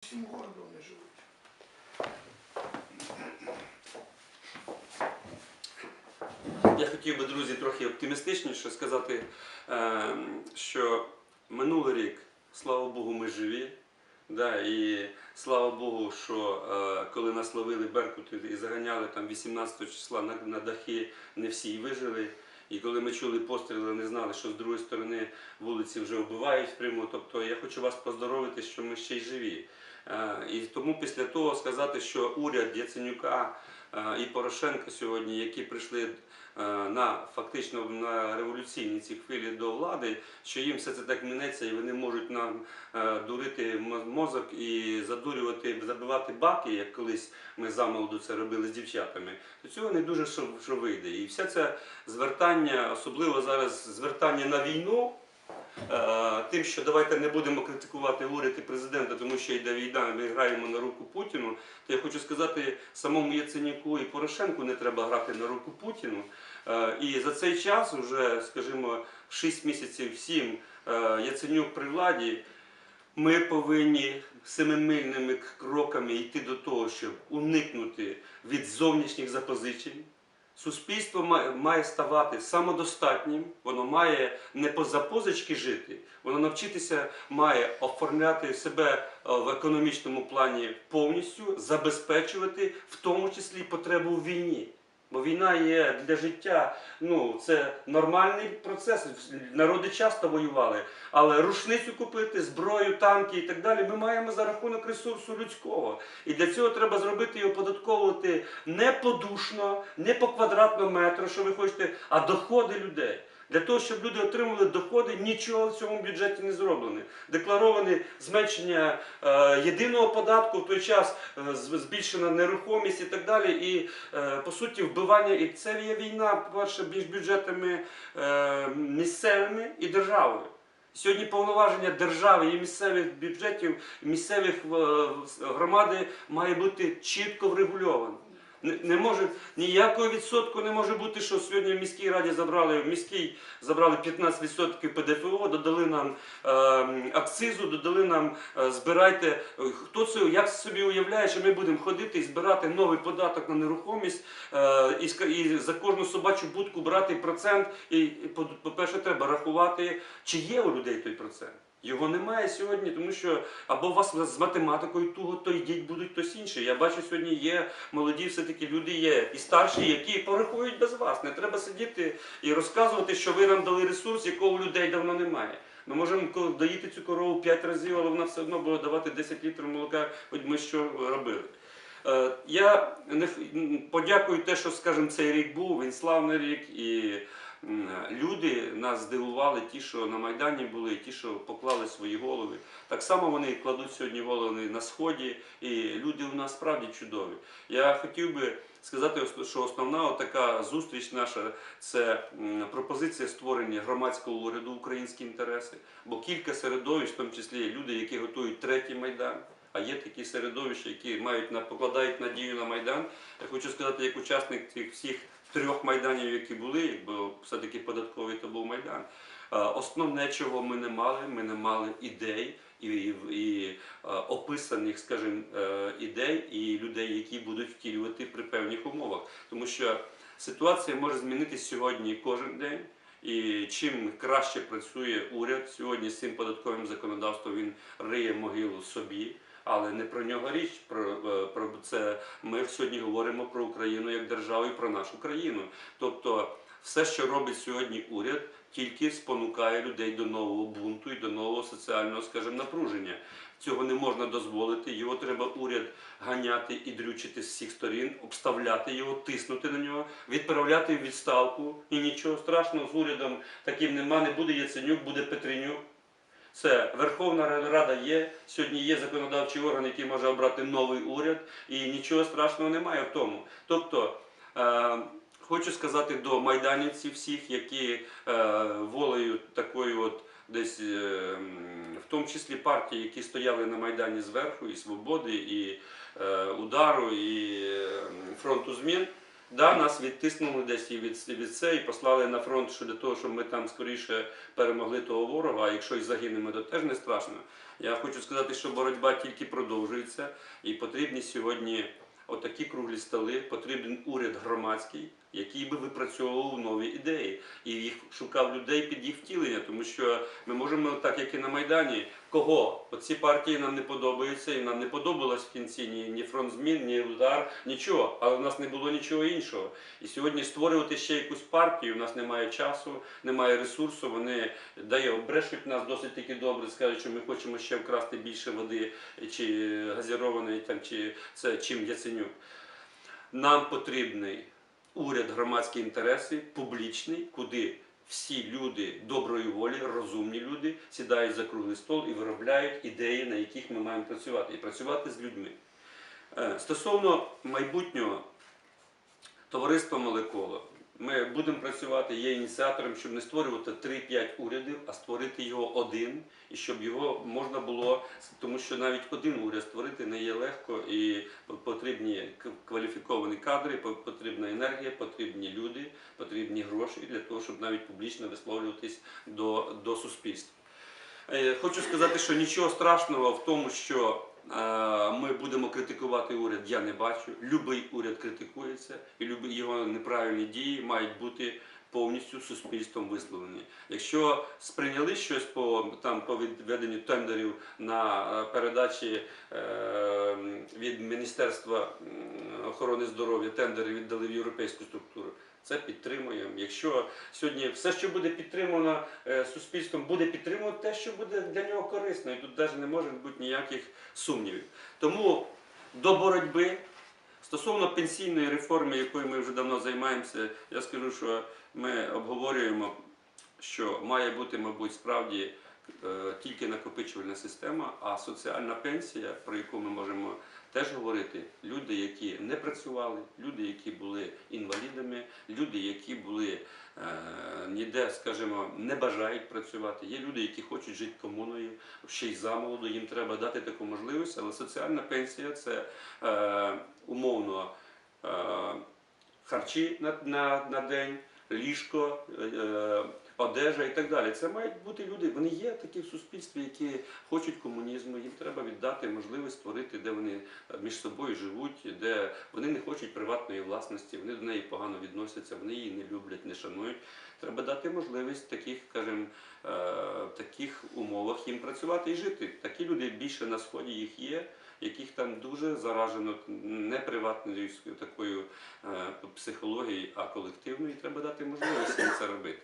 всім городом не живуть. Я хотів би, друзі, трохи оптимістичніше сказати, е, що минулий рік, слава Богу, ми живі. Да, і слава Богу, що е, коли нас ловили Беркути і заганяли там 18 числа на, на дахи, не всі вижили. І коли ми чули постріли, не знали, що з другої сторони вулиці вже вбивають прямо. Тобто я хочу вас поздоровити, що ми ще й живі. Е, І тому після того сказати, що уряд Яценюка е, і Порошенка сьогодні, які прийшли е, на фактично на революційні ці хвилі до влади, що їм все це так минеться, і вони можуть нам дурити мозок і задурювати, забивати баки, як колись ми замолоду це робили з дівчатами, то цього не дуже що вийде. І все це звертання, особливо зараз звертання на війну. Е, Тим, що давайте не будемо критикувати уряд і президента, тому що йде війна, ми граємо на руку Путіну. То я хочу сказати, самому Яценюку і Порошенку не треба грати на руку Путіну. Е, І за цей час, вже, скажімо, 6 місяців, 7 Яценюк при владі, ми повинні семимильними кроками йти до того, щоб уникнути від зовнішніх запозичень. Суспільство має- ставати самодостатнім, воно має не по позички жити, воно навчитися має оформляти себе е, в економічному плані повністю, забезпечувати в тому числі потребу в війні. Бо війна є для життя, ну це нормальний процес. Народи часто воювали, але рушницю купити, зброю, танки і так далі. Ми маємо за рахунок ресурсу людського. І для цього треба зробити і оподатковувати не подушно, не по квадратному метру, що ви хочете, а доходи людей. Для того, щоб люди отримували доходи, нічого в цьому бюджеті не зроблено. Деклароване зменшення е, єдиного податку, в той час е, збільшена нерухомість і так далі. І е, по суті вбивання. І це є війна, по-перше, між бюджетами е, місцевими і державою. Сьогодні повноваження держави і місцевих бюджетів, місцевих е, громади має бути чітко врегульовано. Не, може ніякого відсотку не може бути, що сьогодні в міській раді забрали в міській забрали 15% ПДФО, додали нам е, акцизу, додали нам е, збирайте. Е, Хто це як собі уявляє, що ми будемо ходити і збирати новий податок на нерухомість е, і, і за кожну собачу будку брати процент. І по-перше, треба рахувати, чи є у людей той процент. Його немає сьогодні, тому що або у вас з математикою туго, то йдіть будуть хтось інший. Я бачу, сьогодні є молоді, все-таки люди є і старші, які порахують без вас. Не треба сидіти і розказувати, що ви нам дали ресурс, якого людей давно немає. Ми можемо доїти цю корову 5 разів, але вона все одно буде давати 10 літрів молока, хоч ми що робили. Е, Я подякую те, що, скажімо, цей рік був, він славний рік, і люди нас здивували, ті, що на Майдані були, ті, що поклали свої голови. Так само вони кладуть сьогодні голови на сході, і люди у нас справді чудові. Я хотів би сказати, що основна така зустріч наша це пропозиція створення громадського уряду українські інтереси, бо кілька середовищ, в тому числі люди, які готують третій майдан. А є такі середовища, які мають покладають надію на майдан. Я хочу сказати, як учасник цих всіх трьох майданів, які були, бо все-таки податковий то був майдан. Е, Основне, чого ми не мали, ми не мали ідей і, і, і е, описаних, скажімо, е, ідей і людей, які будуть втілювати при певних умовах. Тому що ситуація може змінитися сьогодні кожен день. І чим краще працює уряд сьогодні з цим податковим законодавством, він риє могилу собі. Але не про нього річ. Про, е, про це ми сьогодні говоримо про Україну як державу і про нашу країну. Тобто, все, що робить сьогодні уряд, тільки спонукає людей до нового бунту і до нового соціального, скажімо, напруження. Цього не можна дозволити. Його треба уряд ганяти і дрючити з всіх сторін, обставляти його, тиснути на нього, відправляти в відставку. І нічого страшного з урядом таким нема. Не буде Яценюк, буде Петренюк. Це Верховна Рада є. Сьогодні є законодавчий орган, який може обрати новий уряд, і нічого страшного немає в тому. Тобто. Е, Хочу сказати до майданівців всіх, які е, волею такою от десь, е, в тому числі партії, які стояли на Майдані зверху, і Свободи, і е, Удару, і е, фронту змін, Да, нас відтиснули десь і від, від це, і послали на фронт що для того, щоб ми там скоріше перемогли того ворога. А якщо і загинемо, то теж не страшно. Я хочу сказати, що боротьба тільки продовжується, і потрібні сьогодні отакі круглі столи, потрібен уряд громадський, який би випрацьовував нові ідеї і їх шукав людей під їх втілення, тому що ми можемо, так як і на Майдані, кого оці партії нам не подобаються, і нам не подобалось в кінці ні, ні фронт змін, ні удар, нічого, але в нас не було нічого іншого. І сьогодні створювати ще якусь партію, у нас немає часу, немає ресурсу. Вони дає обрешуть нас досить таки добре, скажуть, що ми хочемо ще вкрасти більше води чи газірованої, там чи це чим Яценюк. Нам потрібний уряд громадські інтереси, публічний, куди всі люди доброї волі, розумні люди сідають за круглий стол і виробляють ідеї, на яких ми маємо працювати, і працювати з людьми. Е, Стосовно майбутнього товариства Молеколо, ми будемо працювати, є ініціатором, щоб не створювати 3-5 урядів, а створити його один, і щоб його можна було, тому що навіть один уряд створити не є легко, і потрібні кваліфіковані кадри, по- потрібна енергія, потрібні люди, потрібні гроші для того, щоб навіть публічно висловлюватись до, до суспільства. Е, Хочу сказати, що нічого страшного в тому, що ми будемо критикувати уряд, я не бачу. Любий уряд критикується, і його неправильні дії мають бути повністю суспільством висловлені. Якщо сприйняли щось по там по відведенню тендерів на е, передачі е, від Міністерства охорони здоров'я, тендери віддали в європейську структуру. Це підтримуємо. Якщо сьогодні все, що буде підтримано е, суспільством, буде підтримувати те, що буде для нього корисно, і тут навіть не може бути ніяких сумнівів. Тому до боротьби стосовно пенсійної реформи, якою ми вже давно займаємося, я скажу, що ми обговорюємо, що має бути, мабуть, справді тільки накопичувальна система, а соціальна пенсія, про яку ми можемо теж говорити, люди, які не працювали, люди, які були інвалідами, люди, які були е, ніде, скажімо, не бажають працювати. Є люди, які хочуть жити комуною, ще й замолоду, їм треба дати таку можливість, але соціальна пенсія це е, умовно е, харчі на, на, на день, ліжко, е, е, одежа і так далі. Це мають бути люди. Вони є такі в суспільстві, які хочуть комунізму. Їм треба віддати можливість створити, де вони е, між собою живуть, де вони не хочуть приватної власності, вони до неї погано відносяться, вони її не люблять, не шанують. Треба дати можливість таких, скажімо, е, в таких умовах їм працювати і жити. Такі люди більше на сході їх є. Яких там дуже заражено не приватною такою е, психологією, а колективною, і треба дати можливість це робити.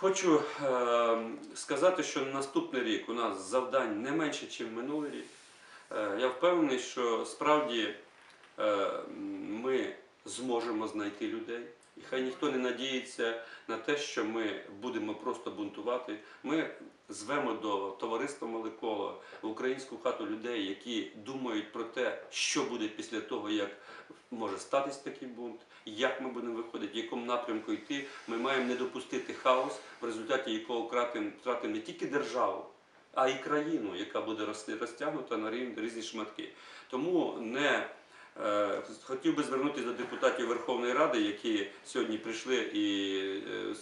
Хочу е, сказати, що на наступний рік у нас завдань не менше, ніж минулий рік. Е, я впевнений, що справді е, ми зможемо знайти людей. І хай ніхто не надіється на те, що ми будемо просто бунтувати. Ми звемо до товариства Молекола в українську хату людей, які думають про те, що буде після того, як може статись такий бунт, як ми будемо виходити, в якому напрямку йти. Ми маємо не допустити хаос, в результаті якого втратимо не тільки державу, а й країну, яка буде розтягнута на різні шматки. Тому не Е, Хотів би звернутися до депутатів Верховної Ради, які сьогодні прийшли і е,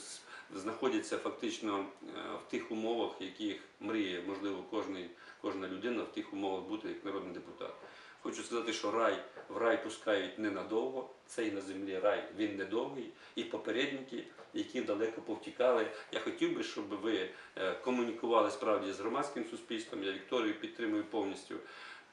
знаходяться фактично е, в тих умовах, яких мріє, можливо, кожний, кожна людина в тих умовах бути як народний депутат. Хочу сказати, що рай в рай пускають ненадовго. Цей на землі рай він недовгий, і попередники, які далеко повтікали. Я хотів би, щоб ви е, комунікували справді з громадським суспільством. Я Вікторію підтримую повністю.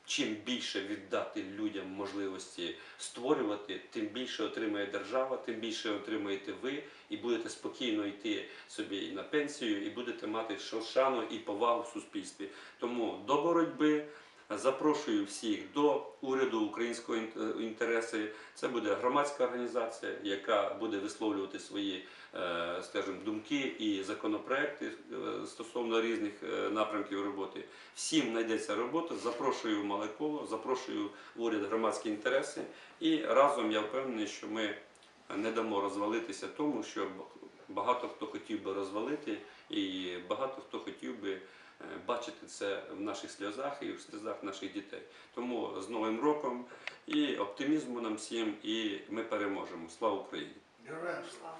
Чим більше віддати людям можливості створювати, тим більше отримає держава, тим більше отримаєте ви, і будете спокійно йти собі на пенсію, і будете мати шану і повагу в суспільстві. Тому до боротьби. Запрошую всіх до уряду українського ін- інтереси. Це буде громадська організація, яка буде висловлювати свої, е, скажімо, думки і законопроекти е, стосовно різних е, напрямків роботи. Всім знайдеться робота. Запрошую в запрошую уряд громадські інтереси. І разом я впевнений, що ми не дамо розвалитися тому, що багато хто хотів би розвалити, і багато хто хотів би бачити це в наших сльозах і в сльозах наших дітей. Тому з Новим роком і оптимізму нам всім, і ми переможемо. Слава Україні! Героям. Слава.